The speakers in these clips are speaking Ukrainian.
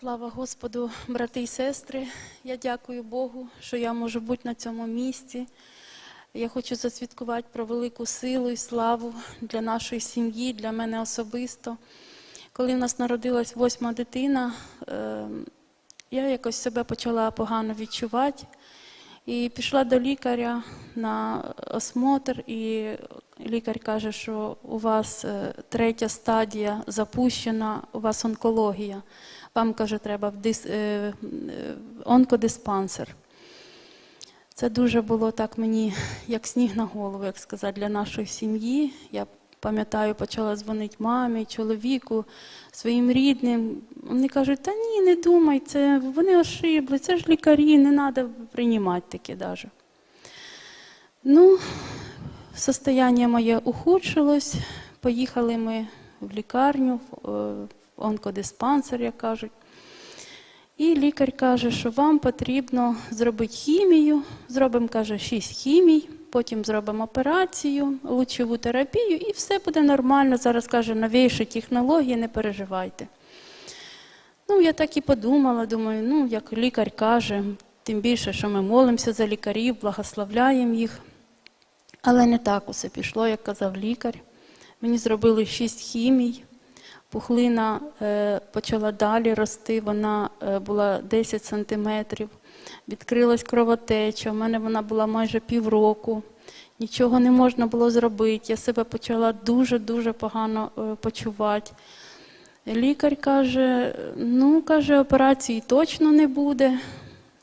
Слава Господу, брати і сестри. Я дякую Богу, що я можу бути на цьому місці. Я хочу засвідкувати про велику силу і славу для нашої сім'ї, для мене особисто. Коли в нас народилась восьма дитина, е, я якось себе почала погано відчувати. І пішла до лікаря на осмотр, і лікар каже, що у вас е, третя стадія запущена, у вас онкологія. Вам каже, треба в дис, е, онкодиспансер. Це дуже було так мені, як сніг на голову, як сказати, для нашої сім'ї. Я пам'ятаю, почала дзвонити мамі, чоловіку, своїм рідним. Вони кажуть, та ні, не думай, це вони ошибли, це ж лікарі, не треба приймати таке навіть. Ну, состояние моє ухудшилось. Поїхали ми в лікарню, е, в онкодиспансер, як кажуть. І лікар каже, що вам потрібно зробити хімію. Зробимо, каже, 6 хімій, потім зробимо операцію, лучову терапію, і все буде нормально. Зараз каже, новіші технології, не переживайте. Ну, я так і подумала, думаю, ну, як лікар каже, тим більше, що ми молимося за лікарів, благословляємо їх. Але не так усе пішло, як казав лікар. Мені зробили 6 хімій. Пухлина е, почала далі рости, вона е, була 10 сантиметрів, відкрилась кровотеча, у мене вона була майже півроку, нічого не можна було зробити. Я себе почала дуже-дуже погано е, почувати. Лікар каже, ну, каже, операції точно не буде.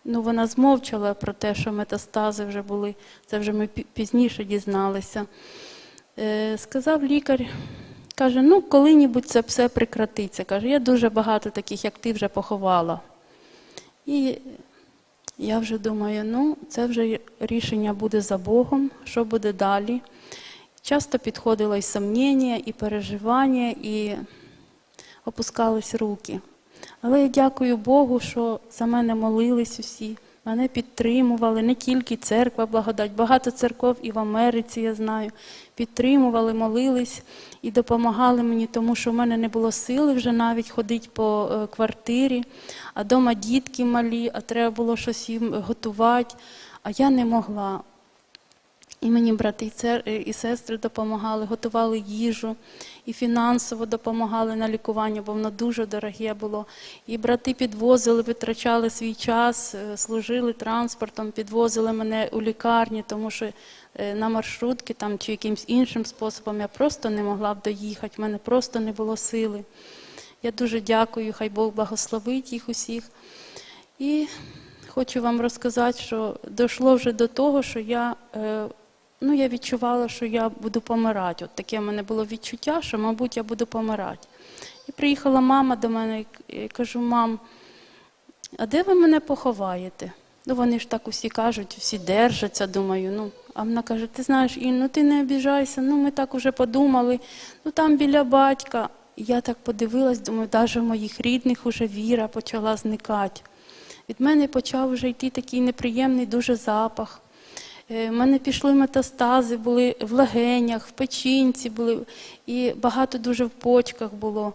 Ну, вона змовчала про те, що метастази вже були, це вже ми пізніше дізналися. Е, сказав лікар, Каже, ну коли-небудь це все прекратиться. Каже, я дуже багато таких, як ти, вже поховала. І я вже думаю, ну це вже рішення буде за Богом, що буде далі. Часто підходило і сумніння, і переживання, і опускались руки. Але я дякую Богу, що за мене молились усі, мене підтримували, не тільки церква, благодать, багато церков і в Америці, я знаю, підтримували, молились і допомагали мені, тому що в мене не було сили вже навіть ходити по е, квартирі, а вдома дітки малі, а треба було щось їм готувати, а я не могла. І мені брати і, цер... і сестри допомагали, готували їжу, і фінансово допомагали на лікування, бо воно дуже дороге було. І брати підвозили, витрачали свій час, е, служили транспортом, підвозили мене у лікарні, тому що е, на маршрутки там чи якимось іншим способом я просто не могла б доїхати, в мене просто не було сили. Я дуже дякую, хай Бог благословить їх усіх. І хочу вам розказати, що дійшло вже до того, що я, е, ну, я відчувала, що я буду помирати. От таке в мене було відчуття, що, мабуть, я буду помирати. І приїхала мама до мене і кажу, мам, а де ви мене поховаєте? Ну, вони ж так усі кажуть, всі держаться, думаю. Ну, а вона каже, ти знаєш, Ін, ну ти не обіжайся, ну ми так уже подумали, ну там біля батька. Я так подивилась, думаю, навіть в моїх рідних уже віра почала зникати. Від мене почав вже йти такий неприємний дуже запах. Е, В мене пішли метастази, були в легенях, в печінці були, і багато дуже в почках було.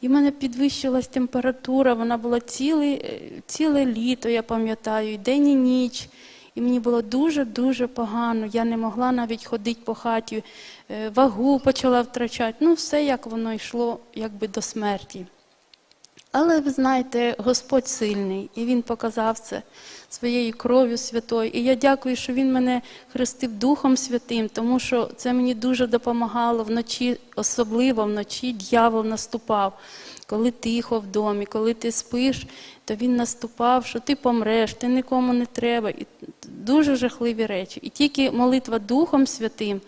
І в мене підвищилась температура, вона була ціле, е, ціле літо, я пам'ятаю, і день і ніч. І мені було дуже-дуже погано. Я не могла навіть ходити по хаті, е, вагу почала втрачати. Ну, все як воно йшло якби до смерті. Але ви знаєте, Господь сильний, і Він показав це своєю кров'ю святою. І я дякую, що Він мене хрестив Духом Святим, тому що це мені дуже допомагало вночі, особливо вночі дьявол наступав. Коли тихо в домі, коли ти спиш, то він наступав, що ти помреш, ти нікому не треба. І дуже жахливі речі. І тільки молитва Духом Святим.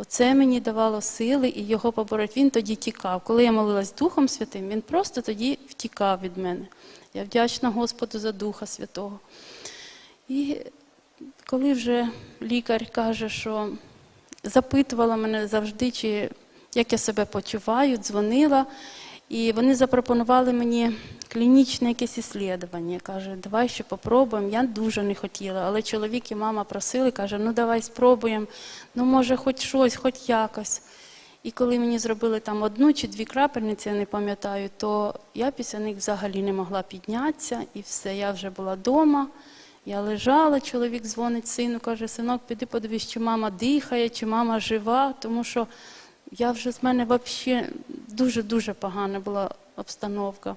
Оце мені давало сили і його побороть. Він тоді тікав. Коли я молилась Духом Святим, він просто тоді втікав від мене. Я вдячна Господу за Духа Святого. І коли вже лікар каже, що запитувала мене завжди, чи як я себе почуваю, дзвонила, і вони запропонували мені клінічне якесь іслідування. Каже, давай ще попробуємо. Я дуже не хотіла, але чоловік і мама просили, каже, ну давай спробуємо, ну може хоч щось, хоч якось. І коли мені зробили там одну чи дві крапельниці, я не пам'ятаю, то я після них взагалі не могла піднятися, і все, я вже була вдома. Я лежала, чоловік дзвонить сину, каже, синок, піди подивись, чи мама дихає, чи мама жива, тому що я вже з мене взагалі дуже-дуже погана була обстановка.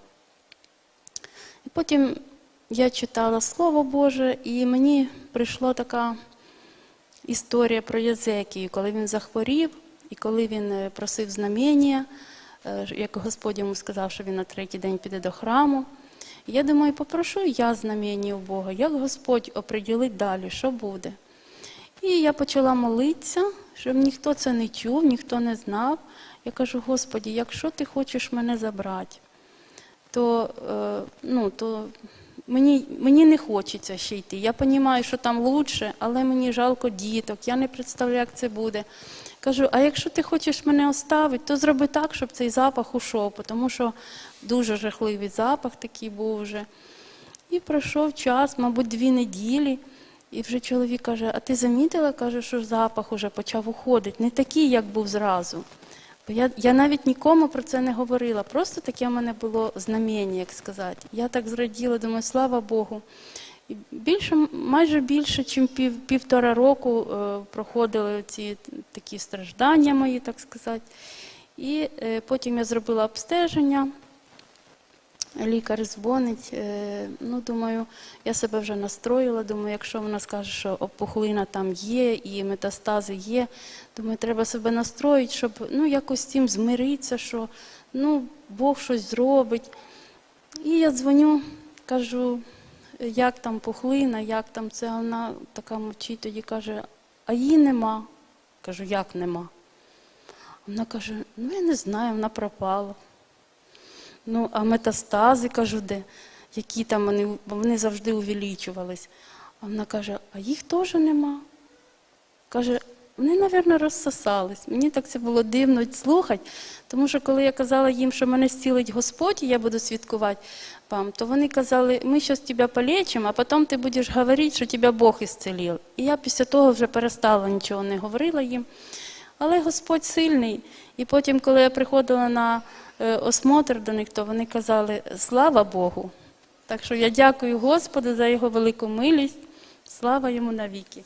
І потім я читала Слово Боже, і мені прийшла така історія про Єзекію, коли він захворів, і коли він е, просив знамення, е, як Господь йому сказав, що він на третій день піде до храму. Я думаю, попрошу я знамення у Бога, як Господь оприділить далі, що буде. І я почала молитися, щоб ніхто це не чув, ніхто не знав. Я кажу, Господі, якщо ти хочеш мене забрати, то, е, ну, то мені, мені не хочеться ще йти. Я розумію, що там краще, але мені жалко діток, я не представляю, як це буде. Кажу, а якщо ти хочеш мене оставити, то зроби так, щоб цей запах ушов, тому що дуже жахливий запах такий був вже. І пройшов час, мабуть, дві неділі. І вже чоловік каже: А ти замітила, каже, що запах уже почав уходити, не такий, як був зразу. Бо я, я навіть нікому про це не говорила. Просто таке в мене було знамення, як сказати. Я так зраділа, думаю, слава Богу. І більше, майже більше, ніж пів, півтора року е, проходили ці такі страждання мої, так сказати. І е, потім я зробила обстеження. Лікар дзвонить. е, Ну, думаю, я себе вже настроїла. Думаю, якщо вона скаже, що опухлина там є і метастази є, думаю, треба себе настроїти, щоб ну, якось з цим змиритися, що ну, Бог щось зробить. І я дзвоню, кажу, як там пухлина, як там це. Вона така мовчить, тоді каже, а її нема. Кажу, як нема? Вона каже, ну я не знаю, вона пропала. Ну, а метастази, кажу, де? Які там вони, вони завжди увеличувались. А вона каже, а їх теж нема. Каже, вони, мабуть, розсосались. Мені так це було дивно слухати, тому що коли я казала їм, що мене зцілить Господь, і я буду свідкувати вам, то вони казали, ми зараз тебе полечимо, а потім ти будеш говорити, що тебе Бог ісцелив. І я після того вже перестала нічого не говорила їм. Але Господь сильний. І потім, коли я приходила на е, осмотр до них, то вони казали слава Богу. Так що я дякую Господу за його велику милість. Слава йому навіки.